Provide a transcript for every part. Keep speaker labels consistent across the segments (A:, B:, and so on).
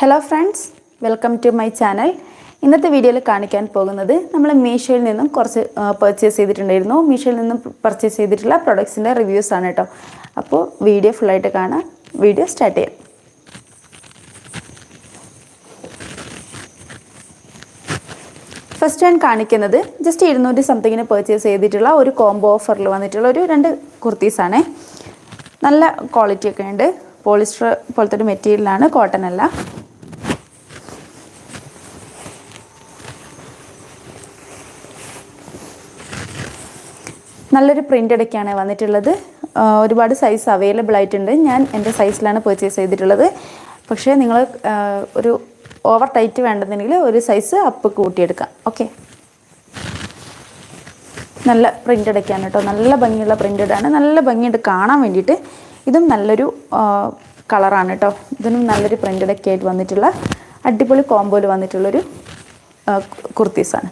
A: Hello friends welcome to my channel ഇന്നത്തെ വീഡിയോയിൽ കാണിക്കാൻ പോകുന്നത് നമ്മൾ മീഷോയിൽ നിന്നും കുറച്ച് പർച്ചേസ് ചെയ്തിട്ടുണ്ടായിരുന്നു. മീഷോയിൽ നിന്നും പർച്ചേസ് ചെയ്തിട്ടുള്ള പ്രൊഡക്ട്സിന്റെ റിവ്യൂസ് ആണ് കേട്ടോ അപ്പോൾ വീഡിയോ ഫുള്ളായിട്ട് കാണാം. വീഡിയോ സ്റ്റാർട്ട് ചെയ്യാം. ഫസ്റ്റ് ഞാൻ കാണിക്കുന്നത് ജസ്റ്റ് ഇരുന്നൂറ്റി സംതിങ്ങിന് പർച്ചേസ് ചെയ്തിട്ടുള്ള ഒരു കോംബോ ഓഫറിൽ വന്നിട്ടുള്ള ഒരു രണ്ട് കുർത്തീസാണേ നല്ല ക്വാളിറ്റിയൊക്കെ ഉണ്ട്. പോളിസ്റ്റർ പോലത്തെ ഒരു മെറ്റീരിയലാണ് കോട്ടൺ അല്ല. നല്ലൊരു പ്രിന്റ് ഒക്കെയാണ് വന്നിട്ടുള്ളത്. ഒരുപാട് സൈസ് അവൈലബിൾ ആയിട്ടുണ്ട്. ഞാൻ എന്റെ സൈസിലാണ് പർച്ചേസ് ചെയ്തിട്ടുള്ളത്. പക്ഷേ നിങ്ങൾ ഒരു ഓവർ ടൈറ്റ് വേണ്ടെന്നുണ്ടെങ്കിൽ ഒരു സൈസ് അപ്പ് കൂട്ടിയെടുക്കാം. ഓക്കെ നല്ല പ്രിന്റഡ് ഒക്കെയാണ് കേട്ടോ. നല്ല ഭംഗിയുള്ള പ്രിന്റഡാണ് നല്ല ഭംഗിയുണ്ട് കാണാൻ വേണ്ടിയിട്ട്. ഇതും നല്ലൊരു കളറാണ് കേട്ടോ. ഇതിനും നല്ലൊരു പ്രിന്റഡൊക്കെ ആയിട്ട് വന്നിട്ടുള്ള അടിപൊളി കോംബോയിൽ വന്നിട്ടുള്ളൊരു കുർത്തീസാണ്.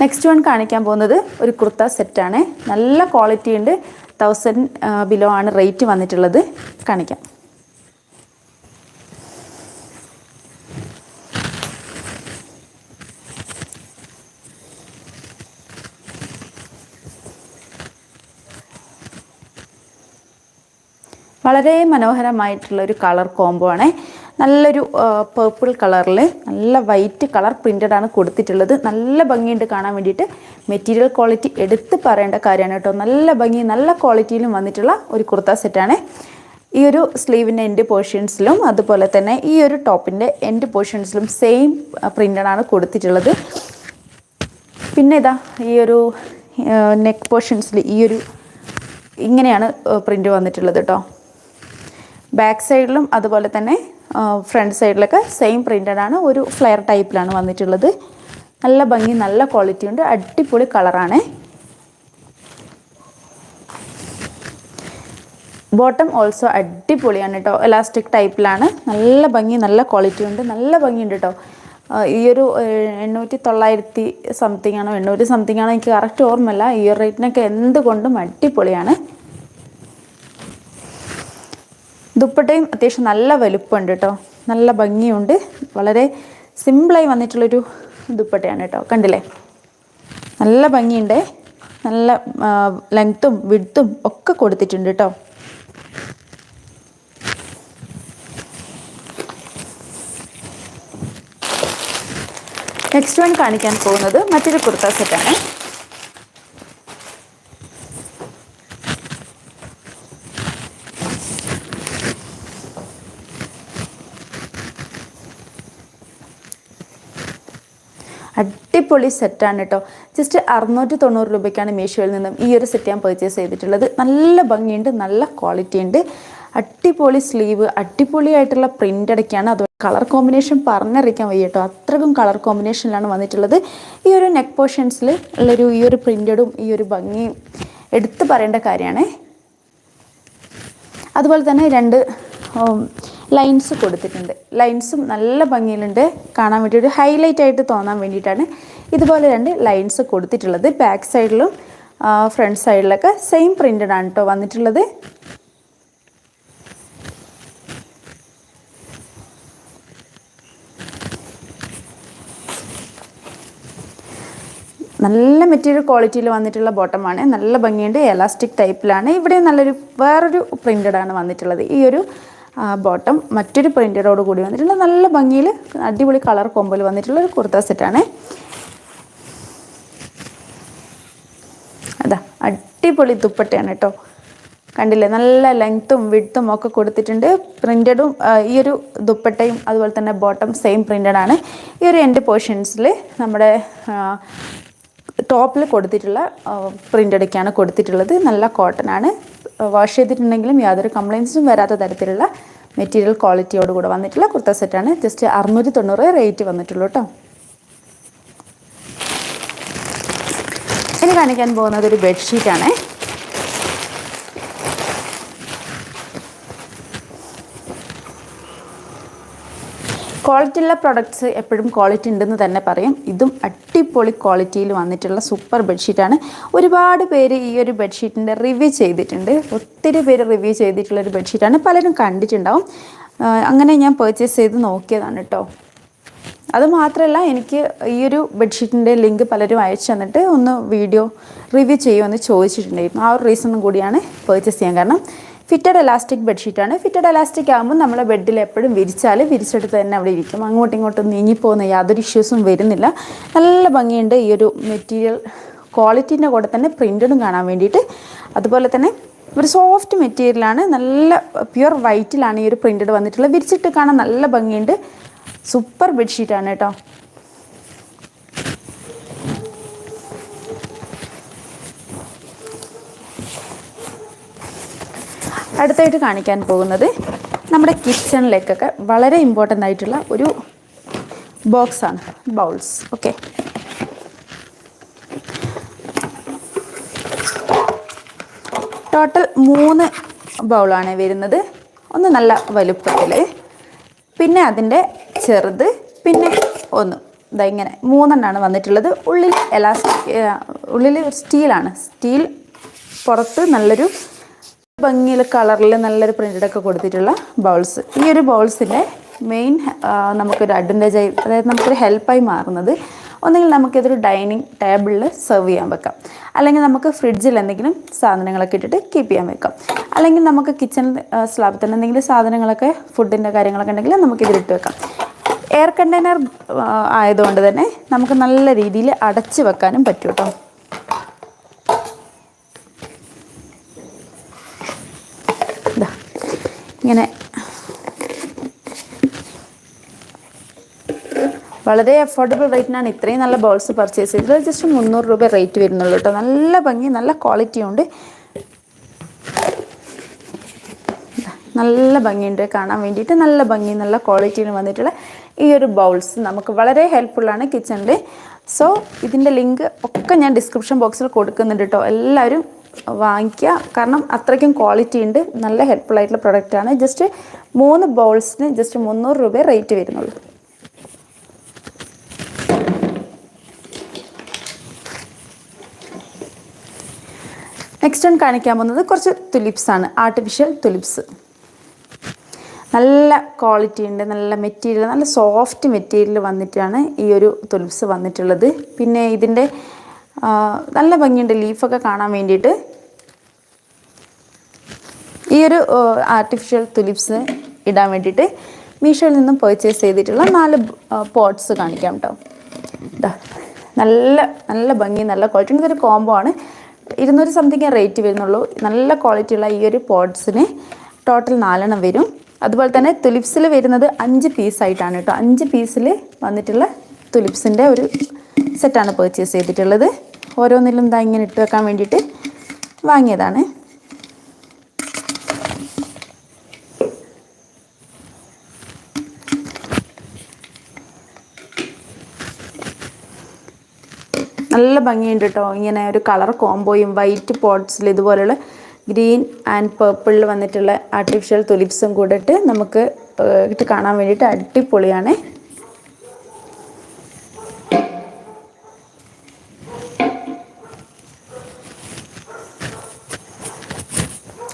A: നെക്സ്റ്റ് വൺ കാണിക്കാൻ പോകുന്നത് ഒരു കുർത്ത സെറ്റാണ് നല്ല ക്വാളിറ്റി ഉണ്ട്. തൗസൻഡ് ബിലോ ആണ് റേറ്റ് വന്നിട്ടുള്ളത്. കാണിക്കാം. വളരെ മനോഹരമായിട്ടുള്ള ഒരു കളർ കോംബോ ആണ്. നല്ലൊരു പേർപ്പിൾ കളറിൽ നല്ല വൈറ്റ് കളർ പ്രിന്റഡ് ആണ് കൊടുത്തിട്ടുള്ളത്. നല്ല ഭംഗിയുണ്ട് കാണാൻ വേണ്ടിയിട്ട്. മെറ്റീരിയൽ ക്വാളിറ്റി എടുത്ത് പറയേണ്ട കാര്യമാണ് കേട്ടോ. നല്ല ഭംഗി നല്ല ക്വാളിറ്റിയിലും വന്നിട്ടുള്ള ഒരു കുർത്ത സെറ്റാണ് ഈ ഒരു സ്ലീവിന്റെ എൻഡ് പോർഷൻസിലും അതുപോലെ തന്നെ ഈ ഒരു ടോപ്പിന്റെ എൻഡ് പോർഷൻസിലും സെയിം ആണ് കൊടുത്തിട്ടുള്ളത്. പിന്നെ ഇതാ ഈ ഒരു നെക്ക് പോർഷൻസിൽ ഈ ഒരു ഇങ്ങനെയാണ് പ്രിന്റ് വന്നിട്ടുള്ളത് കേട്ടോ. ബാക്ക് സൈഡിലും അതുപോലെ തന്നെ ഫ്രണ്ട് സൈഡിലൊക്കെ സെയിം പ്രിന്റഡ് ആണ്. ഒരു ഫ്ലെയർ ടൈപ്പിലാണ് വന്നിട്ടുള്ളത്. നല്ല ഭംഗി നല്ല ക്വാളിറ്റി ഉണ്ട്. അടിപൊളി കളറാണ്. ബോട്ടം ഓൾസോ അടിപൊളിയാണ് കേട്ടോ എലാസ്റ്റിക് ടൈപ്പിലാണ് നല്ല ഭംഗി നല്ല ക്വാളിറ്റി ഉണ്ട്. നല്ല ഭംഗിയുണ്ട് കേട്ടോ ഈ ഒരു എണ്ണൂറ്റി തൊള്ളായിരത്തി സംതിങ് ആണോ എണ്ണൂറ്റി സംതിങ് ആണോ എനിക്ക് കറക്റ്റ് ഓർമ്മയില്ല. ഒരു റേറ്റിനൊക്കെ എന്തുകൊണ്ടും അടിപൊളിയാണ്. ദുപ്പട്ടയും അത്യാവശ്യം നല്ല വലുപ്പമുണ്ട് കേട്ടോ. നല്ല ഭംഗിയുണ്ട്. വളരെ സിമ്പിളായി വന്നിട്ടുള്ളൊരു ദുപ്പട്ടയാണ് കേട്ടോ. കണ്ടില്ലേ? നല്ല ഭംഗിയുണ്ട്. നല്ല ലെങ്ത്തും വിടുത്തും ഒക്കെ കൊടുത്തിട്ടുണ്ട് കേട്ടോ. നെക്സ്റ്റ് വൺ കാണിക്കാൻ പോകുന്നത് മറ്റൊരു കുർത്ത സെറ്റാണ് അടിപൊളി സെറ്റാണ് കേട്ടോ ജസ്റ്റ് അറുന്നൂറ്റി തൊണ്ണൂറ് രൂപയ്ക്കാണ് മീഷോയിൽ നിന്നും ഈ ഒരു സെറ്റ് ഞാൻ പർച്ചേസ് ചെയ്തിട്ടുള്ളത്. നല്ല ഭംഗിയുണ്ട് നല്ല ക്വാളിറ്റി ഉണ്ട്. അടിപൊളി സ്ലീവ് അടിപൊളിയായിട്ടുള്ള പ്രിന്റ് അടയ്ക്കാണ്. അത് കളർ കോമ്പിനേഷൻ പറഞ്ഞറിയിക്കാൻ വയ്യ കേട്ടോ അത്രക്കും കളർ കോമ്പിനേഷനിലാണ് വന്നിട്ടുള്ളത്. ഈ ഒരു നെക്ക് പോർഷൻസിൽ ഉള്ളൊരു ഈ ഒരു പ്രിന്റഡും ഈ ഒരു ഭംഗിയും എടുത്തു പറയേണ്ട കാര്യമാണ്. അതുപോലെ തന്നെ രണ്ട് ലൈൻസ് കൊടുത്തിട്ടുണ്ട്. ലൈൻസും നല്ല ഭംഗിയിലുണ്ട്. കാണാൻ വേണ്ടി ഒരു ഹൈലൈറ്റ് ആയിട്ട് തോന്നാൻ വേണ്ടിയിട്ടാണ് ഇതുപോലെ രണ്ട് ലൈൻസ് കൊടുത്തിട്ടുള്ളത്. ബാക്ക് സൈഡിലും ഫ്രണ്ട് സൈഡിലൊക്കെ സെയിം പ്രിന്റഡ് ആണ് കേട്ടോ വന്നിട്ടുള്ളത്. നല്ല മെറ്റീരിയൽ ക്വാളിറ്റിയിൽ വന്നിട്ടുള്ള ബോട്ടമാണ് നല്ല ഭംഗിയുണ്ട്. എലാസ്റ്റിക് ടൈപ്പിലാണ് ഇവിടെ നല്ലൊരു വേറൊരു ആണ് വന്നിട്ടുള്ളത്. ഈ ഒരു ബോട്ടം മറ്റൊരു പ്രിന്റഡോട് കൂടി വന്നിട്ടുള്ള നല്ല ഭംഗിയിൽ അടിപൊളി കളർ കൊമ്പിൽ വന്നിട്ടുള്ള ഒരു കുർത്ത സെറ്റാണ് അടിപൊളി ദുപ്പട്ടയാണ് കേട്ടോ. കണ്ടില്ലേ? നല്ല ലെങ്ത്തും വിഡ്ത്തും ഒക്കെ കൊടുത്തിട്ടുണ്ട്. പ്രിന്റഡും ഈ ഒരു ദുപ്പട്ടയും അതുപോലെ തന്നെ ബോട്ടം സെയിം പ്രിന്റഡ് ആണ്. ഈ ഒരു എന്റെ പോർഷൻസിൽ നമ്മുടെ ടോപ്പിൽ കൊടുത്തിട്ടുള്ള പ്രിന്റഡൊക്കെയാണ് കൊടുത്തിട്ടുള്ളത്. നല്ല കോട്ടൺ ആണ്. വാഷ് ചെയ്തിട്ടുണ്ടെങ്കിലും യാതൊരു കംപ്ലയിൻസും വരാത്ത തരത്തിലുള്ള മെറ്റീരിയൽ ക്വാളിറ്റിയോട് കൂടെ വന്നിട്ടുള്ള കുർത്ത സെറ്റാണ് ജസ്റ്റ് അറുന്നൂറ്റി തൊണ്ണൂറ് റേറ്റ് വന്നിട്ടുള്ളൂ കേട്ടോ. ഇനി കാണിക്കാൻ പോകുന്നത് ഒരു ബെഡ്ഷീറ്റാണ് ക്വാളിറ്റി ഉള്ള പ്രൊഡക്ട്സ് എപ്പോഴും ക്വാളിറ്റി ഉണ്ടെന്ന് തന്നെ പറയും. ഇതും അടിപൊളി ക്വാളിറ്റിയിൽ വന്നിട്ടുള്ള സൂപ്പർ ബെഡ്ഷീറ്റാണ് ഒരുപാട് പേര് ഈ ഒരു ബെഡ്ഷീറ്റിന്റെ റിവ്യൂ ചെയ്തിട്ടുണ്ട്. ഒത്തിരി പേര് റിവ്യൂ ചെയ്തിട്ടുള്ള ഒരു ബെഡ്ഷീറ്റാണ് പലരും കണ്ടിട്ടുണ്ടാവും. അങ്ങനെ ഞാൻ പർച്ചേസ് ചെയ്ത് നോക്കിയതാണ് കേട്ടോ അത് മാത്രമല്ല എനിക്ക് ഈ ഒരു ബെഡ്ഷീറ്റിന്റെ ലിങ്ക് പലരും അയച്ചു തന്നിട്ട് ഒന്ന് വീഡിയോ റിവ്യൂ ചെയ്യുമെന്ന് ചോദിച്ചിട്ടുണ്ടായിരുന്നു. ആ ഒരു റീസണും കൂടിയാണ് പർച്ചേസ് ചെയ്യാൻ കാരണം. ഫിറ്റഡ് എലാസ്റ്റിക് ബെഡ്ഷീറ്റാണ് ഫിറ്റഡ് എലാസ്റ്റിക് ആകുമ്പോൾ നമ്മളെ ബെഡിൽ എപ്പോഴും വിരിച്ചാൽ വിരിച്ചെടുത്ത് തന്നെ അവിടെ ഇരിക്കും. അങ്ങോട്ടും ഇങ്ങോട്ടും നീങ്ങിപ്പോകുന്ന യാതൊരു ഇഷ്യൂസും വരുന്നില്ല. നല്ല ഭംഗിയുണ്ട് ഈ ഒരു മെറ്റീരിയൽ ക്വാളിറ്റീന്റെ കൂടെ തന്നെ പ്രിന്റഡും കാണാൻ വേണ്ടിയിട്ട്. അതുപോലെ തന്നെ ഒരു സോഫ്റ്റ് മെറ്റീരിയലാണ് നല്ല പ്യുർ വൈറ്റിലാണ് ഈ ഒരു പ്രിന്റഡ് വന്നിട്ടുള്ളത്. വിരിച്ചിട്ട് കാണാൻ നല്ല ഭംഗിയുണ്ട്. സൂപ്പർ ബെഡ്ഷീറ്റാണ് കേട്ടോ. അടുത്തായിട്ട് കാണിക്കാൻ പോകുന്നത് നമ്മുടെ കിച്ചണിലേക്കൊക്കെ വളരെ ഇമ്പോർട്ടന്റ് ആയിട്ടുള്ള ഒരു ബോക്സാണ് ബൗൾസ്. ഓക്കെ ടോട്ടൽ മൂന്ന് ബൗളാണ് വരുന്നത്. ഒന്ന് നല്ല വലുപ്പത്തിൽ പിന്നെ അതിന്റെ ചെറുത് പിന്നെ ഒന്ന്. ഇതാ ഇങ്ങനെ മൂന്നെണ്ണമാണ് വന്നിട്ടുള്ളത്. ഉള്ളിൽ എലാസ്റ്റിക് ഉള്ളിൽ സ്റ്റീലാണ് സ്റ്റീൽ പുറത്ത് നല്ലൊരു ഭംഗിയിൽ കളറിൽ നല്ലൊരു പ്രിന്റഡ് ഒക്കെ കൊടുത്തിട്ടുള്ള ബൗൾസ് ഈ ഒരു ബൗൾസിന്റെ മെയിൻ നമുക്കൊരു അഡ്വന്റേജായി അതായത് നമുക്കൊരു ഹെൽപ്പായി മാറുന്നത് ഒന്നുകിൽ നമുക്കിതൊരു ഡൈനിങ് ടേബിളിൽ സെർവ് ചെയ്യാൻ വെക്കാം. അല്ലെങ്കിൽ നമുക്ക് ഫ്രിഡ്ജിൽ എന്തെങ്കിലും സാധനങ്ങളൊക്കെ ഇട്ടിട്ട് കീപ്പ് ചെയ്യാൻ വെക്കാം. അല്ലെങ്കിൽ നമുക്ക് കിച്ചൺ സ്ലാബിൽ തന്നെ എന്തെങ്കിലും സാധനങ്ങളൊക്കെ ഫുഡിന്റെ കാര്യങ്ങളൊക്കെ ഉണ്ടെങ്കിൽ നമുക്കിതിലിട്ട് വെക്കാം. എയർ കണ്ടെയ്നർ ആയതുകൊണ്ട് തന്നെ നമുക്ക് നല്ല രീതിയിൽ അടച്ചു വെക്കാനും പറ്റും കേട്ടോ. ഇങ്ങനെ വളരെ അഫോർഡബിൾ റേറ്റിനാണ് ഇത്രയും നല്ല ബോൾസ് പർച്ചേസ് ചെയ്തത്. ജസ്റ്റ് മുന്നൂറ് രൂപ റേറ്റ് വരുന്നുള്ളൂ കേട്ടോ നല്ല ഭംഗി നല്ല ക്വാളിറ്റി ഉണ്ട്. നല്ല ഭംഗിയുണ്ട്. കാണാൻ വേണ്ടിയിട്ട് നല്ല ഭംഗി നല്ല ക്വാളിറ്റിയിൽ വന്നിട്ടുള്ള ഈ ഒരു ബൗൾസ് നമുക്ക് വളരെ ഹെൽപ്ഫുള്ളാണ് കിച്ചണിൽ സോ ഇതിന്റെ ലിങ്ക് ഒക്കെ ഞാൻ ഡിസ്ക്രിപ്ഷൻ ബോക്സിൽ കൊടുക്കുന്നുണ്ട് കേട്ടോ എല്ലാവരും വാങ്ങിക്കുക. കാരണം അത്രയ്ക്കും ക്വാളിറ്റി ഉണ്ട്. നല്ല ഹെൽപ്ഫുൾ ആയിട്ടുള്ള പ്രൊഡക്റ്റാണ് ജസ്റ്റ് മൂന്ന് ബൗൾസിന് ജസ്റ്റ് മുന്നൂറ് രൂപ റേറ്റ് വരുന്നുള്ളൂ. നെക്സ്റ്റ് ഒന്ന് കാണിക്കാൻ പോകുന്നത് കുറച്ച് തുലിപ്സ് ആണ്. ആർട്ടിഫിഷ്യൽ തുലിപ്സ് നല്ല ക്വാളിറ്റി ഉണ്ട്. നല്ല മെറ്റീരിയൽ നല്ല സോഫ്റ്റ് മെറ്റീരിയൽ വന്നിട്ടാണ് ഈ ഒരു തുലിപ്സ് വന്നിട്ടുള്ളത്. പിന്നെ ഇതിന്റെ നല്ല ഭംഗിയുണ്ട്. ലീഫൊക്കെ കാണാൻ വേണ്ടിയിട്ട്. ഈ ഒരു ആർട്ടിഫിഷ്യൽ തുലിപ്സ് ഇടാൻ വേണ്ടിയിട്ട് മീഷോയിൽ നിന്നും പർച്ചേസ് ചെയ്തിട്ടുള്ള നാല് പോട്ട്സ് കാണിക്കാം കേട്ടോ നല്ല നല്ല ഭംഗി നല്ല ക്വാളിറ്റി ഇതൊരു കോംബോ ആണ്. ഇരുന്നൂറ് സംതിങ് റേറ്റ് വരുന്നുള്ളൂ. നല്ല ക്വാളിറ്റി ഉള്ള ഈ ഒരു പോട്ട്സിന് ടോട്ടൽ നാലെണ്ണം വരും. അതുപോലെ തന്നെ തുലിപ്സിൽ വരുന്നത് അഞ്ച് പീസായിട്ടാണ് കേട്ടോ അഞ്ച് പീസിൽ വന്നിട്ടുള്ള തുലിപ്സിന്റെ ഒരു സെറ്റാണ് പർച്ചേസ് ചെയ്തിട്ടുള്ളത്. ഓരോന്നിലും ഇതാ ഇങ്ങനെ ഇട്ട് വെക്കാൻ വേണ്ടിയിട്ട് വാങ്ങിയതാണ്. നല്ല ഭംഗിയുണ്ട് കേട്ടോ ഇങ്ങനെ ഒരു കളർ കോംബോയും വൈറ്റ് പോട്ട്സിൽ ഇതുപോലുള്ള ഗ്രീൻ ആൻഡ് പേർപ്പിളിൽ വന്നിട്ടുള്ള ആർട്ടിഫിഷ്യൽ തുലിപ്സും കൂടെ ഇട്ട് നമുക്ക് ഇട്ട് കാണാൻ വേണ്ടിയിട്ട് അടിപൊളിയാണ്.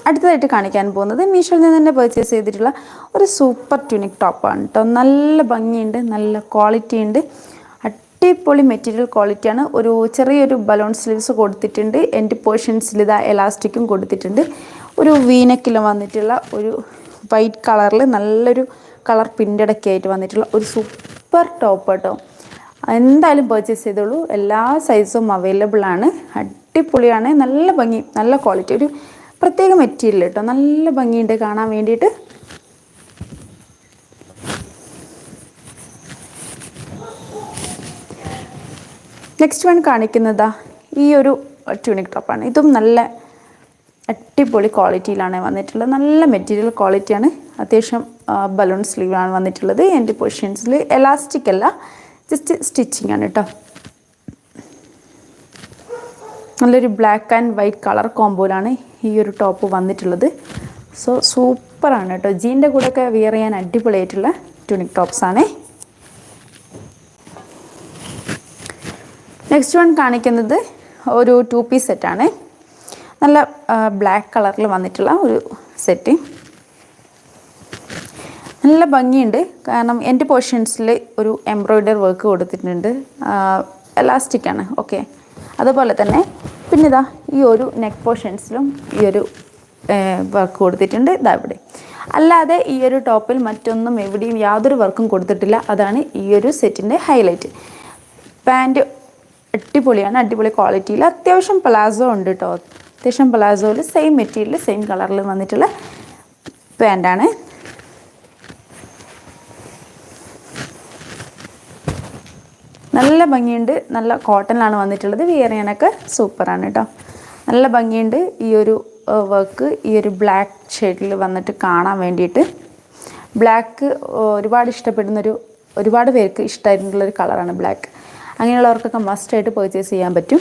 A: അടുത്തതായിട്ട് കാണിക്കാൻ പോകുന്നത് മീഷോയിൽ നിന്ന് തന്നെ പർച്ചേസ് ചെയ്തിട്ടുള്ള ഒരു സൂപ്പർ ട്യൂണിക് ടോപ്പാണ് കേട്ടോ നല്ല ഭംഗിയുണ്ട് നല്ല ക്വാളിറ്റി ഉണ്ട്. അടിപൊളി മെറ്റീരിയൽ ക്വാളിറ്റിയാണ്. ഒരു ചെറിയൊരു ബലൂൺ സ്ലീവ്സ് കൊടുത്തിട്ടുണ്ട്. എന്റെ പോർഷൻസിൽ ഇതാ എലാസ്റ്റിക്കും കൊടുത്തിട്ടുണ്ട്. ഒരു വീനക്കിൽ വന്നിട്ടുള്ള ഒരു വൈറ്റ് കളറിൽ നല്ലൊരു കളർ പിന്റടക്കി ആയിട്ട് വന്നിട്ടുള്ള ഒരു സൂപ്പർ ടോപ്പ് കേട്ടോ എന്തായാലും പർച്ചേസ് ചെയ്തോളൂ. എല്ലാ സൈസും അവൈലബിൾ ആണ്. അടിപൊളിയാണ്. നല്ല ഭംഗി നല്ല ക്വാളിറ്റി ഒരു പ്രത്യേക മെറ്റീരിയൽ കേട്ടോ നല്ല ഭംഗിയുണ്ട് കാണാൻ വേണ്ടിയിട്ട്. നെക്സ്റ്റ് വൺ കാണിക്കുന്നതാ ഈ ഒരു ട്യൂണിക് ടോപ്പാണ് ഇതും നല്ല അടിപൊളി ക്വാളിറ്റിയിലാണ് വന്നിട്ടുള്ളത്. നല്ല മെറ്റീരിയൽ ക്വാളിറ്റിയാണ് അത്യാവശ്യം ബലൂൺ സ്ലീവാണ് വന്നിട്ടുള്ളത്. എന്റെ പൊസിഷൻസിൽ എലാസ്റ്റിക് അല്ല ജസ്റ്റ് സ്റ്റിച്ചിങ് ആണ് കേട്ടോ നല്ലൊരു ബ്ലാക്ക് ആൻഡ് വൈറ്റ് കളർ കോമ്പോയിലാണ് ഈ ഒരു ടോപ്പ് വന്നിട്ടുള്ളത്. സോ സൂപ്പറാണ് കേട്ടോ ജീന്റെ കൂടെയൊക്കെ വിയർ ചെയ്യാൻ അടിപൊളിയായിട്ടുള്ള ട്യൂണിക് ടോപ്സ് നെക്സ്റ്റ് വൺ കാണിക്കുന്നത് ഒരു ടു പീസ് സെറ്റാണ് നല്ല ബ്ലാക്ക് കളറിൽ വന്നിട്ടുള്ള ഒരു സെറ്റ് നല്ല ഭംഗിയുണ്ട്. കാരണം എന്റെ പോർഷൻസിൽ ഒരു എംബ്രോയിഡറി വർക്ക് കൊടുത്തിട്ടുണ്ട്. എലാസ്റ്റിക്കാണ് ഓക്കെ അതുപോലെ തന്നെ പിന്നെ ഇതാ ഈ ഒരു നെക്ക് പോർഷൻസിലും ഈ ഒരു വർക്ക് കൊടുത്തിട്ടുണ്ട്. ഇതാ ഇവിടെ. അല്ലാതെ ഈ ഒരു ടോപ്പിൽ മറ്റൊന്നും എവിടെയും യാതൊരു വർക്കും കൊടുത്തിട്ടില്ല. അതാണ് ഈ ഒരു സെറ്റിന്റെ ഹൈലൈറ്റ് പാന്റ് അടിപൊളിയാണ് അടിപൊളി ക്വാളിറ്റിയിൽ അത്യാവശ്യം പ്ലാസോ ഉണ്ട് കേട്ടോ അത്യാവശ്യം പ്ലാസോയിൽ സെയിം മെറ്റീരിയൽ സെയിം കളറിൽ വന്നിട്ടുള്ള പാന്റാണ് നല്ല ഭംഗിയുണ്ട് നല്ല കോട്ടണിലാണ് വന്നിട്ടുള്ളത്. വിയർ ചെയ്യാനൊക്കെ സൂപ്പറാണ് കേട്ടോ നല്ല ഭംഗിയുണ്ട് ഈ ഒരു വർക്ക് ഈ ഒരു ബ്ലാക്ക് ഷെയ്ഡിൽ വന്നിട്ട് കാണാൻ വേണ്ടിയിട്ട്. ബ്ലാക്ക് ഒരുപാട് ഇഷ്ടപ്പെടുന്നൊരു ഒരുപാട് പേർക്ക് ഇഷ്ടമായിട്ടുള്ളൊരു കളറാണ് ബ്ലാക്ക് അങ്ങനെയുള്ളവർക്കൊക്കെ മസ്റ്റായിട്ട് പർച്ചേസ് ചെയ്യാൻ പറ്റും.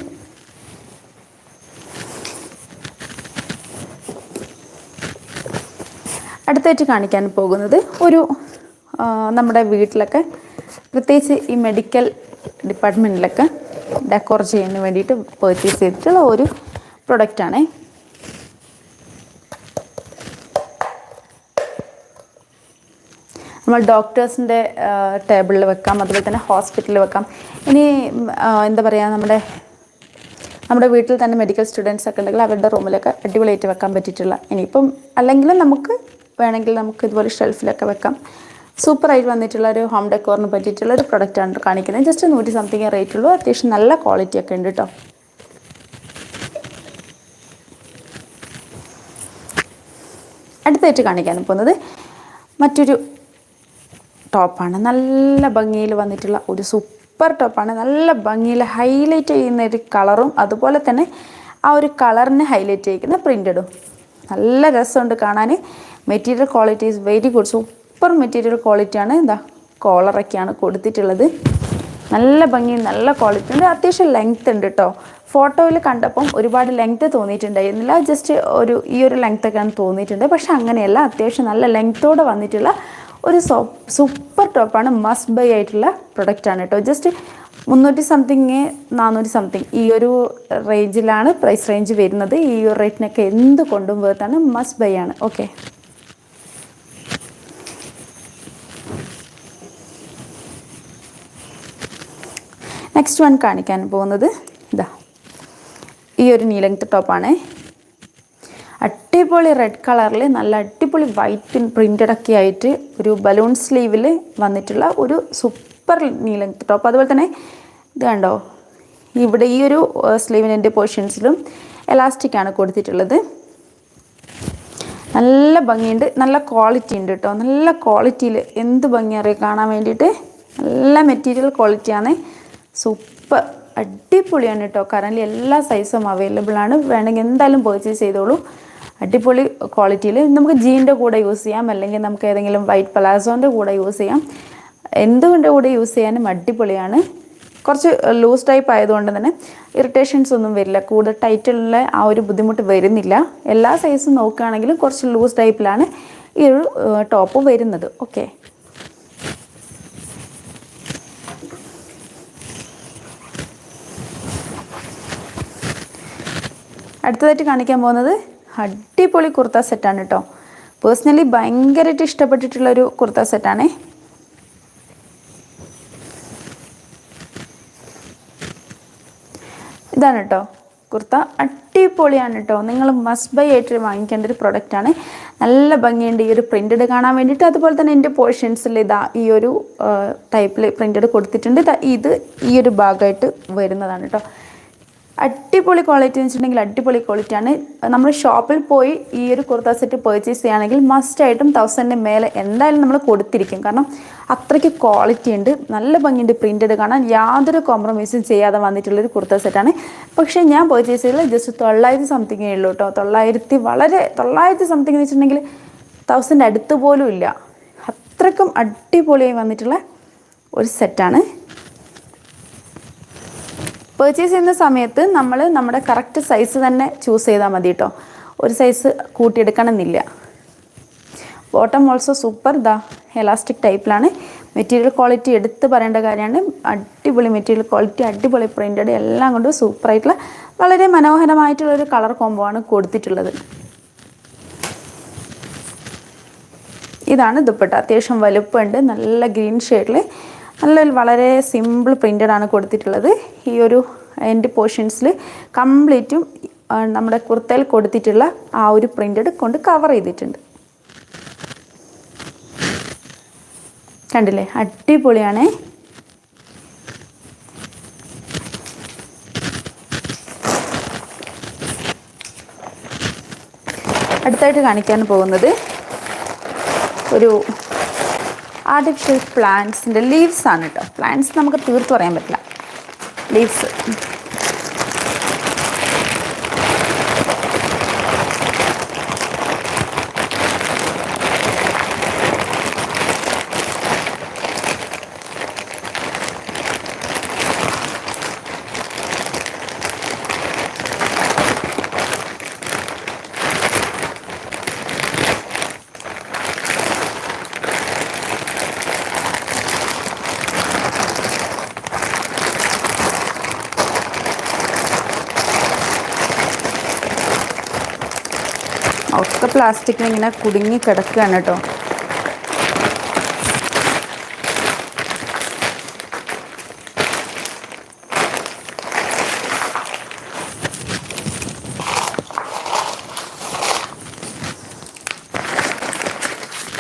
A: അടുത്തായിട്ട് കാണിക്കാൻ പോകുന്നത് ഒരു നമ്മുടെ വീട്ടിലൊക്കെ പ്രത്യേകിച്ച് ഈ മെഡിക്കൽ ഡിപ്പാർട്ട്മെന്റിലൊക്കെ ഡെക്കോർ ചെയ്യാൻ വേണ്ടിയിട്ട് പർച്ചേസ് ചെയ്തിട്ടുള്ള ഒരു പ്രൊഡക്റ്റാണേ നമ്മൾ ഡോക്ടേഴ്സിന്റെ ടേബിളിൽ വെക്കാം അതുപോലെ തന്നെ ഹോസ്പിറ്റലിൽ വെക്കാം. ഇനി എന്താ പറയുക നമ്മുടെ നമ്മുടെ വീട്ടിൽ തന്നെ മെഡിക്കൽ സ്റ്റുഡൻസ് ഒക്കെ ഉണ്ടെങ്കിൽ അവരുടെ റൂമിലൊക്കെ അടിപൊളിയായിട്ട് വെക്കാൻ പറ്റിയിട്ടുള്ള ഇനിയിപ്പം അല്ലെങ്കിലും നമുക്ക് വേണമെങ്കിൽ നമുക്ക് ഇതുപോലെ ഷെൽഫിലൊക്കെ വെക്കാം. സൂപ്പറായിട്ട് വന്നിട്ടുള്ള ഒരു ഹോം ഡെക്കോറിന് പറ്റിയിട്ടുള്ള ഒരു പ്രൊഡക്റ്റാണ് കാണിക്കുന്നത്. ജസ്റ്റ് നൂറ്റി സംതിങ് റേറ്റ് ഉള്ളൂ. അത്യാവശ്യം നല്ല ക്വാളിറ്റി ഒക്കെ ഉണ്ട് കേട്ടോ അടുത്തായിട്ട് കാണിക്കാൻ പോകുന്നത് മറ്റൊരു ടോപ്പാണ്. നല്ല ഭംഗിയിൽ വന്നിട്ടുള്ള ഒരു സൂപ്പർ ടോപ്പാണ്. നല്ല ഭംഗിയിൽ ഹൈലൈറ്റ് ചെയ്യുന്ന ഒരു കളറും അതുപോലെ തന്നെ ആ ഒരു കളറിനെ ഹൈലൈറ്റ് ചെയ്യുന്ന പ്രിന്റഡും നല്ല രസമുണ്ട് കാണാൻ material quality is very good. Super material ക്വാളിറ്റിയാണ് എന്താ കോളറൊക്കെയാണ് കൊടുത്തിട്ടുള്ളത്. നല്ല ഭംഗി നല്ല ക്വാളിറ്റി ഉണ്ട്. അത്യാവശ്യം ലെങ്ത് ഉണ്ട് കേട്ടോ ഫോട്ടോയിൽ കണ്ടപ്പം ഒരുപാട് ലെങ്ത് തോന്നിയിട്ടുണ്ടായിരുന്നില്ല. ജസ്റ്റ് ഒരു ഈ ഒരു ലെങ്ത്തൊക്കെയാണ് തോന്നിയിട്ടുണ്ട്. പക്ഷെ അങ്ങനെയല്ല. അത്യാവശ്യം നല്ല ലെങ്ത്തോടെ വന്നിട്ടുള്ള ഒരു സൂപ്പർ ടോപ്പാണ് മസ്റ്റ് ബൈ ആയിട്ടുള്ള പ്രൊഡക്റ്റാണ് കേട്ടോ ജസ്റ്റ് മുന്നൂറ്റി സംതിങ് നാനൂറ്റി സംതിങ് ഈ ഒരു റേഞ്ചിലാണ് പ്രൈസ് റേഞ്ച് വരുന്നത്. ഈ ഒരു റേറ്റിനൊക്കെ എന്ത് കൊണ്ടും വേർത്താണ് മസ്റ്റ് ബൈ ആണ്. ഓക്കെ നെക്സ്റ്റ് വൺ കാണിക്കാൻ പോകുന്നത്. ഇതാ. ഈ ഒരു നീലങ്ത് ടോപ്പാണ് അടിപൊളി റെഡ് കളറിൽ നല്ല അടിപൊളി വൈറ്റ് പ്രിന്റഡ് ഒക്കെ ആയിട്ട് ഒരു ബലൂൺ സ്ലീവിൽ വന്നിട്ടുള്ള ഒരു സൂപ്പർ നീല ടോപ്പ് അതുപോലെ തന്നെ ഇത് കണ്ടോ? ഇവിടെ ഈ ഒരു സ്ലീവിന്റെ പോർഷൻസിലും എലാസ്റ്റിക് ആണ് കൊടുത്തിട്ടുള്ളത്. നല്ല ഭംഗിയുണ്ട്. നല്ല ക്വാളിറ്റി ഉണ്ട് കേട്ടോ നല്ല ക്വാളിറ്റിയിൽ എന്ത് ഭംഗി അറിയാം? കാണാൻ വേണ്ടിയിട്ട്. നല്ല മെറ്റീരിയൽ ക്വാളിറ്റിയാണ് സൂപ്പർ. അടിപൊളിയാണ് കേട്ടോ കറൻലി എല്ലാ സൈസും അവൈലബിൾ ആണ്. വേണമെങ്കിൽ എന്തായാലും പർച്ചേസ് ചെയ്തോളൂ. അടിപൊളി ക്വാളിറ്റിയിൽ നമുക്ക് ജീന്റെ കൂടെ യൂസ് ചെയ്യാം അല്ലെങ്കിൽ നമുക്ക് ഏതെങ്കിലും വൈറ്റ് പലാസോന്റെ കൂടെ യൂസ് ചെയ്യാം. എന്തുകൊണ്ട് കൂടെ യൂസ് ചെയ്യാനും അടിപൊളിയാണ്. കുറച്ച് ലൂസ് ടൈപ്പ് ആയതുകൊണ്ട് തന്നെ ഇറിറ്റേഷൻസ് ഒന്നും വരില്ല. കൂടുതൽ ടൈറ്റുള്ള ആ ഒരു ബുദ്ധിമുട്ട് വരുന്നില്ല. എല്ലാ സൈസും നോക്കുകയാണെങ്കിലും കുറച്ച് ലൂസ് ടൈപ്പിലാണ് ഈ ഒരു ടോപ്പ് വരുന്നത്. ഓക്കെ അടുത്തതായിട്ട് കാണിക്കാൻ പോകുന്നത് അടിപൊളി കുർത്ത സെറ്റാണ് കേട്ടോ പേഴ്സണലി ഭയങ്കരമായിട്ട് ഇഷ്ടപ്പെട്ടിട്ടുള്ളൊരു കുർത്ത സെറ്റാണ് ഇതാണ് കേട്ടോ കുർത്ത അടിപൊളിയാണ് കേട്ടോ നിങ്ങൾ മസ്റ്റ് ബൈ ആയിട്ട് വാങ്ങിക്കേണ്ട ഒരു പ്രൊഡക്റ്റാണ് നല്ല ഭംഗിയുണ്ട് ഈ ഒരു പ്രിന്റഡ് കാണാൻ വേണ്ടിയിട്ട്. അതുപോലെ തന്നെ എന്റെ പോർഷൻസിൽ ഇതാ ഈ ഒരു ടൈപ്പിൽ പ്രിന്റഡ് കൊടുത്തിട്ടുണ്ട്. ഇതാ ഈ ഒരു ഭാഗമായിട്ട് വരുന്നതാണ് കേട്ടോ അടിപൊളി ക്വാളിറ്റി എന്ന് വെച്ചിട്ടുണ്ടെങ്കിൽ അടിപൊളി ക്വാളിറ്റിയാണ് നമ്മൾ ഷോപ്പിൽ പോയി ഈ ഒരു കുർത്ത സെറ്റ് പർച്ചേസ് ചെയ്യുകയാണെങ്കിൽ മസ്റ്റായിട്ടും തൗസൻഡിന്റെ മേലെ എന്തായാലും നമ്മൾ കൊടുത്തിരിക്കും. കാരണം അത്രയ്ക്ക് ക്വാളിറ്റി ഉണ്ട്. നല്ല ഭംഗിയുണ്ട് പ്രിന്റഡ് കാണാൻ. യാതൊരു കോംപ്രമൈസും ചെയ്യാതെ വന്നിട്ടുള്ളൊരു കുർത്ത സെറ്റാണ് പക്ഷേ ഞാൻ പർച്ചേസ് ചെയ്തത് ജസ്റ്റ് തൊള്ളായിരത്തി സംതിങ്ങേ ഉള്ളൂ കേട്ടോ. തൊള്ളായിരത്തി വളരെ തൊള്ളായിരത്തി സംതിങ് എന്ന് വെച്ചിട്ടുണ്ടെങ്കിൽ തൗസൻഡ് അടുത്ത് പോലും ഇല്ല. അത്രയ്ക്കും അടിപൊളിയായി വന്നിട്ടുള്ള ഒരു സെറ്റാണ് പർച്ചേസ് ചെയ്യുന്ന സമയത്ത് നമ്മൾ നമ്മുടെ കറക്റ്റ് സൈസ് തന്നെ ചൂസ് ചെയ്താൽ മതി കേട്ടോ ഒരു സൈസ് കൂട്ടിയെടുക്കണമെന്നില്ല. Bottom also super the. Elastic ടൈപ്പിലാണ് മെറ്റീരിയൽ ക്വാളിറ്റി എടുത്ത് പറയേണ്ട കാര്യമാണ്. അടിപൊളി മെറ്റീരിയൽ ക്വാളിറ്റി അടിപൊളി പ്രിന്റഡ് എല്ലാം കൊണ്ടും സൂപ്പറായിട്ടുള്ള വളരെ മനോഹരമായിട്ടുള്ളൊരു കളർ കോംബോ ആണ് കൊടുത്തിട്ടുള്ളത്. ഇതാണ് ദുപ്പട്ട. അത്യാവശ്യം വലുപ്പമുണ്ട്. നല്ല ഗ്രീൻ ഷെയ്ഡിൽ നല്ല വളരെ സിമ്പിൾ പ്രിന്റഡ് ആണ് കൊടുത്തിട്ടുള്ളത്. ഈ ഒരു എന്റെ പോർഷൻസിൽ കംപ്ലീറ്റും നമ്മുടെ കുർത്തയിൽ കൊടുത്തിട്ടുള്ള ആ ഒരു പ്രിന്റഡ് കൊണ്ട് കവർ ചെയ്തിട്ടുണ്ട്. കണ്ടില്ലേ? അടിപൊളിയാണേ. അടുത്തായിട്ട് കാണിക്കാൻ പോകുന്നത് ഒരു ആർട്ടിഫിഷ്യൽ പ്ലാന്റ്സിന്റെ ലീവ്സ് ആണ് കേട്ടോ പ്ലാന്റ്സ് നമുക്ക് തീർത്ത് പറയാൻ പറ്റില്ല. ലീവ്സ് ഒക്കെ പ്ലാസ്റ്റിക്കിൽ ഇങ്ങനെ കുടുങ്ങി കിടക്കുകയാണ് കേട്ടോ.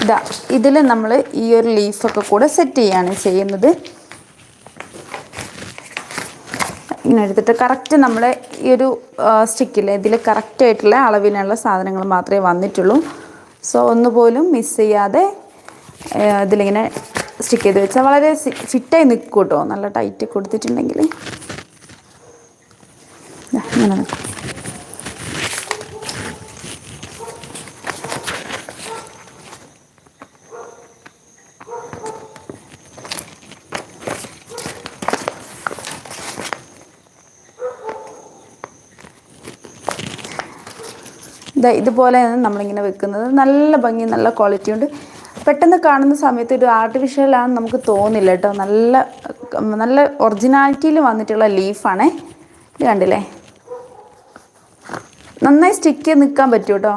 A: ഇതാ ഇതിൽ നമ്മൾ ഈ ഒരു ലീഫൊക്കെ കൂടെ സെറ്റ് ചെയ്യാണ് ചെയ്യുന്നത്. ഇങ്ങനെ എടുത്തിട്ട് കറക്റ്റ് നമ്മൾ ഈ ഒരു സ്റ്റിക്കിൽ ഇതിൽ കറക്റ്റായിട്ടുള്ള അളവിനുള്ള സാധനങ്ങൾ മാത്രമേ വന്നിട്ടുള്ളൂ. സോ ഒന്നുപോലും മിസ് ചെയ്യാതെ ഇതിലിങ്ങനെ സ്റ്റിക്ക് ചെയ്ത് വെച്ചാൽ വളരെ ഫിറ്റായി നിൽക്കും കേട്ടോ നല്ല ടൈറ്റ് കൊടുത്തിട്ടുണ്ടെങ്കിൽ ഇങ്ങനെ നിൽക്കും ഇതുപോലെയാണ് നമ്മളിങ്ങനെ വെക്കുന്നത്. നല്ല ഭംഗി നല്ല ക്വാളിറ്റി ഉണ്ട് പെട്ടെന്ന് കാണുന്ന സമയത്ത് ഒരു ആർട്ടിഫിഷ്യലാണെന്ന് നമുക്ക് തോന്നില്ല കേട്ടോ. നല്ല നല്ല ഒറിജിനാലിറ്റിയിൽ വന്നിട്ടുള്ള ലീഫാണേ ഇത് കണ്ടില്ലേ? നന്നായി സ്റ്റിക്ക് നിൽക്കാൻ പറ്റും കേട്ടോ.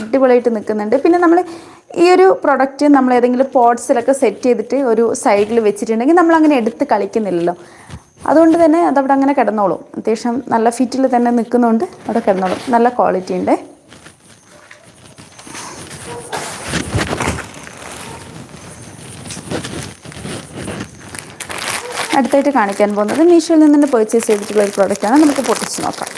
A: അടിപൊളിയായിട്ട് നിൽക്കുന്നുണ്ട് പിന്നെ നമ്മൾ ഈ ഒരു പ്രൊഡക്റ്റ് നമ്മൾ ഏതെങ്കിലും പോട്ട്സിലൊക്കെ സെറ്റ് ചെയ്തിട്ട് ഒരു സൈഡിൽ വെച്ചിട്ടുണ്ടെങ്കിൽ നമ്മൾ അങ്ങനെ എടുത്ത് കളിക്കുന്നില്ലല്ലോ. അതുകൊണ്ട് തന്നെ അതവിടെ അങ്ങനെ കിടന്നോളും. അത്യാവശ്യം നല്ല ഫിറ്റിൽ തന്നെ നിൽക്കുന്നുണ്ട് അവിടെ കിടന്നോളും. നല്ല ക്വാളിറ്റി ഉണ്ട്. അടുത്തായിട്ട് കാണിക്കാൻ പോകുന്നത് മീഷോയിൽ നിന്ന് തന്നെ പർച്ചേസ് ചെയ്തിട്ടുള്ള ഒരു പ്രോഡക്റ്റാണ് നമുക്ക് പൊട്ടിച്ച് നോക്കാം.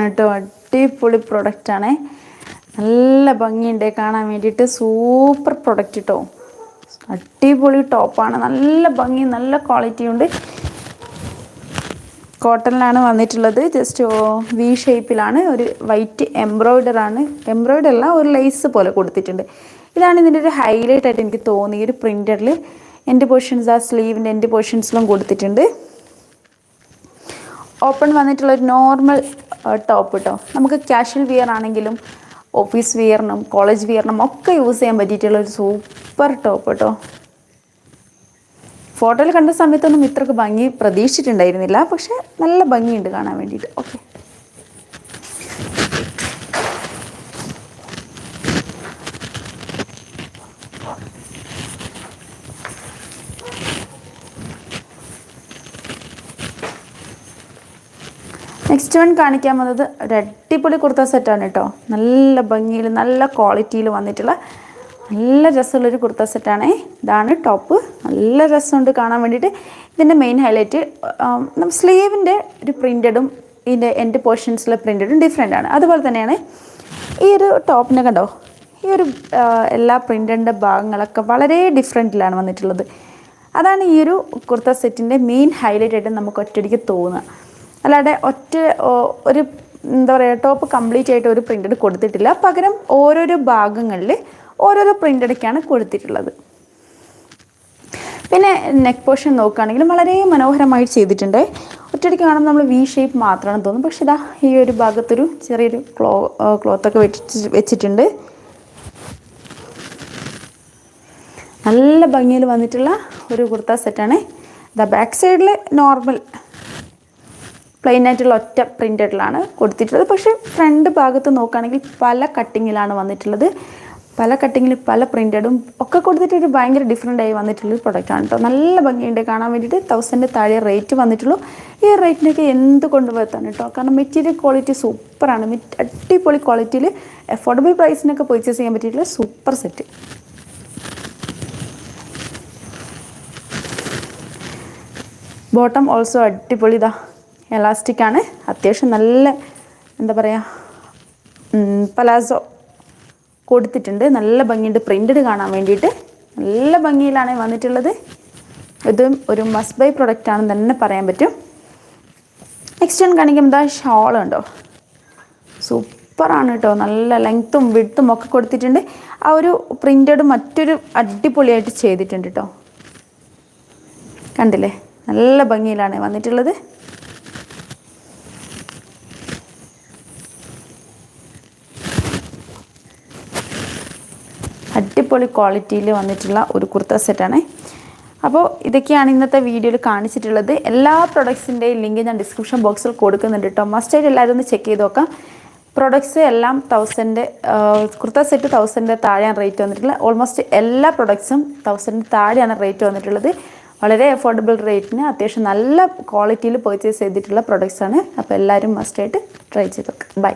A: അടിപൊളിയാണ് കേട്ടോ. അടിപൊളി പ്രൊഡക്റ്റാണ് നല്ല ഭംഗിയുണ്ട് കാണാൻ വേണ്ടിയിട്ട്. സൂപ്പർ പ്രൊഡക്റ്റ് കേട്ടോ അടിപൊളി ടോപ്പാണ് നല്ല ഭംഗി നല്ല ക്വാളിറ്റി ഉണ്ട്. കോട്ടണിലാണ് വന്നിട്ടുള്ളത്. ജസ്റ്റ് വി ഷേപ്പിലാണ് ഒരു വൈറ്റ് എംബ്രോയിഡർ ആണ്. എംബ്രോയിഡർ അല്ല ഒരു ലൈസ് പോലെ കൊടുത്തിട്ടുണ്ട്. ഇതാണ് ഇതിന്റെ ഒരു ഹൈലൈറ്റ് ആയിട്ട് എനിക്ക് തോന്നിയ ഒരു പ്രിന്ററിൽ എന്റെ പോർഷൻസ് ആ സ്ലീവിന്റെ എന്റെ പോർഷൻസിലും കൊടുത്തിട്ടുണ്ട്. ഓപ്പൺ വന്നിട്ടുള്ള ഒരു നോർമൽ ടോപ്പ് കേട്ടോ നമുക്ക് കാഷ്വൽ വിയർ ആണെങ്കിലും ഓഫീസ് വിയറിനും കോളേജ് വിയറിനും ഒക്കെ യൂസ് ചെയ്യാൻ പറ്റിയിട്ടുള്ള ഒരു സൂപ്പർ ടോപ്പ് കേട്ടോ ഫോട്ടോയിൽ കണ്ട സമയത്തൊന്നും ഇത്രക്ക് ഭംഗി പ്രതീക്ഷിച്ചിട്ടുണ്ടായിരുന്നില്ല. പക്ഷെ നല്ല ഭംഗിയുണ്ട് കാണാൻ വേണ്ടിയിട്ട്. ഓക്കെ നെക്സ്റ്റ് വൺ കാണിക്കാൻ വന്നത് ഒരു അടിപൊളി കുർത്ത സെറ്റാണ് കേട്ടോ നല്ല ഭംഗിയിൽ നല്ല ക്വാളിറ്റിയിൽ വന്നിട്ടുള്ള നല്ല രസമുള്ളൊരു കുർത്ത സെറ്റാണ് ഇതാണ് ടോപ്പ് നല്ല രസമുണ്ട് കാണാൻ വേണ്ടിയിട്ട്. ഇതിന്റെ മെയിൻ ഹൈലൈറ്റ് സ്ലീവിന്റെ ഒരു പ്രിന്റഡും ഇതിന്റെ എന്റെ പോർഷൻസിലെ പ്രിന്റഡും ഡിഫറെന്റ് ആണ്. അതുപോലെ തന്നെയാണ് ഈ ഒരു ടോപ്പിനെ കണ്ടോ? ഈ ഒരു എല്ലാ പ്രിന്റഡിന്റെ ഭാഗങ്ങളൊക്കെ വളരെ ഡിഫറെന്റിലാണ് വന്നിട്ടുള്ളത്. അതാണ് ഈ ഒരു കുർത്ത സെറ്റിന്റെ മെയിൻ ഹൈലൈറ്റ് ആയിട്ട് നമുക്ക് ഒറ്റയടിക്ക് തോന്നുക. അല്ലാതെ ഒറ്റ ഒരു എന്താ പറയുക ടോപ്പ് കംപ്ലീറ്റ് ആയിട്ട് ഒരു പ്രിന്റഡ് കൊടുത്തിട്ടില്ല. പകരം ഓരോരോ ഭാഗങ്ങളിൽ ഓരോരോ പ്രിന്റഡൊക്കെയാണ് കൊടുത്തിട്ടുള്ളത്. പിന്നെ നെക്ക് പോർഷൻ നോക്കുകയാണെങ്കിൽ വളരെ മനോഹരമായി ചെയ്തിട്ടുണ്ട്. ഒറ്റയടിക്ക് കാണുമ്പോൾ നമ്മൾ വി ഷേപ്പ് മാത്രമാണ് തോന്നും. പക്ഷേ ഇതാ ഈ ഒരു ഭാഗത്തൊരു ചെറിയൊരു ക്ലോ ക്ലോത്തൊക്കെ വെച്ച് വെച്ചിട്ടുണ്ട്. നല്ല ഭംഗിയിൽ വന്നിട്ടുള്ള ഒരു കുർത്ത സെറ്റാണ് ഇതാ ബാക്ക് സൈഡിൽ നോർമൽ പ്ലെയിൻ ആയിട്ടുള്ള ഒറ്റ പ്രിന്റഡിലാണ് കൊടുത്തിട്ടുള്ളത്. പക്ഷേ ഫ്രണ്ട് ഭാഗത്ത് നോക്കുകയാണെങ്കിൽ പല കട്ടിങ്ങിലാണ് വന്നിട്ടുള്ളത്. പല കട്ടിങ്ങിൽ പല പ്രിന്റഡും ഒക്കെ കൊടുത്തിട്ട് ഒരു ഭയങ്കര ഡിഫറെന്റ് ആയി വന്നിട്ടുള്ളൊരു പ്രൊഡക്റ്റാണ് കേട്ടോ നല്ല ഭംഗിയുണ്ട് കാണാൻ വേണ്ടിയിട്ട്. തൗസൻഡ് താഴെ റേറ്റ് വന്നിട്ടുള്ളൂ. ഈ റേറ്റിനൊക്കെ എന്ത് കൊണ്ടുപോകത്താണ് കേട്ടോ കാരണം മെറ്റീരിയൽ ക്വാളിറ്റി സൂപ്പറാണ് അടിപൊളി ക്വാളിറ്റിയിൽ അഫോർഡബിൾ പ്രൈസിനൊക്കെ പർച്ചേസ് ചെയ്യാൻ പറ്റിയിട്ടുള്ള സൂപ്പർ സെറ്റ് ബോട്ടം ഓൾസോ അടിപൊളി ഇതാ. എലാസ്റ്റിക് ആണ്. അത്യാവശ്യം നല്ല എന്താ പറയുക പലാസോ കൊടുത്തിട്ടുണ്ട്. നല്ല ഭംഗിയുണ്ട്. പ്രിന്റഡ് കാണാൻ വേണ്ടിയിട്ട് നല്ല ഭംഗിയിലാണ് വന്നിട്ടുള്ളത്. ഇതും ഒരു മസ്റ്റ് ബൈ പ്രൊഡക്റ്റ് ആണെന്ന് തന്നെ പറയാൻ പറ്റും. നെക്സ്റ്റ് ഞാൻ കാണിക്കുമ്പോൾ ഇതാ ഷോൾ ഉണ്ടോ? സൂപ്പറാണ് കേട്ടോ നല്ല ലെങ്ത്തും വിഡ്ത്തും ഒക്കെ കൊടുത്തിട്ടുണ്ട്. ആ ഒരു പ്രിന്റഡ് മറ്റൊരു അടിപൊളിയായിട്ട് ചെയ്തിട്ടുണ്ട് കേട്ടോ കണ്ടില്ലേ? നല്ല ഭംഗിയിലാണ് വന്നിട്ടുള്ളത്. അടിപൊളി ക്വാളിറ്റിയിൽ വന്നിട്ടുള്ള ഒരു കുർത്ത സെറ്റാണ് അപ്പോൾ ഇതൊക്കെയാണ് ഇന്നത്തെ വീഡിയോയിൽ കാണിച്ചിട്ടുള്ളത്. എല്ലാ പ്രൊഡക്ട്സിന്റെയും ലിങ്ക് ഞാൻ ഡിസ്ക്രിപ്ഷൻ ബോക്സിൽ കൊടുക്കുന്നുണ്ട് കേട്ടോ മസ്റ്റായിട്ട് എല്ലാവരും ഒന്ന് ചെക്ക് ചെയ്ത് നോക്കാം. പ്രൊഡക്ട്സ് എല്ലാം തൗസൻഡ് കുർത്ത സെറ്റ് തൗസൻഡ് താഴെയാണ് റേറ്റ് വന്നിട്ടുള്ളത്. ഓൾമോസ്റ്റ് എല്ലാ പ്രൊഡക്ട്സും തൗസൻഡ് താഴെയാണ് റേറ്റ് വന്നിട്ടുള്ളത്. വളരെ അഫോർഡബിൾ റേറ്റിന് അത്യാവശ്യം നല്ല ക്വാളിറ്റിയിൽ പർച്ചേസ് ചെയ്തിട്ടുള്ള പ്രൊഡക്ട്സാണ് അപ്പോൾ എല്ലാവരും മസ്റ്റായിട്ട് ട്രൈ ചെയ്ത് നോക്കാം. ബൈ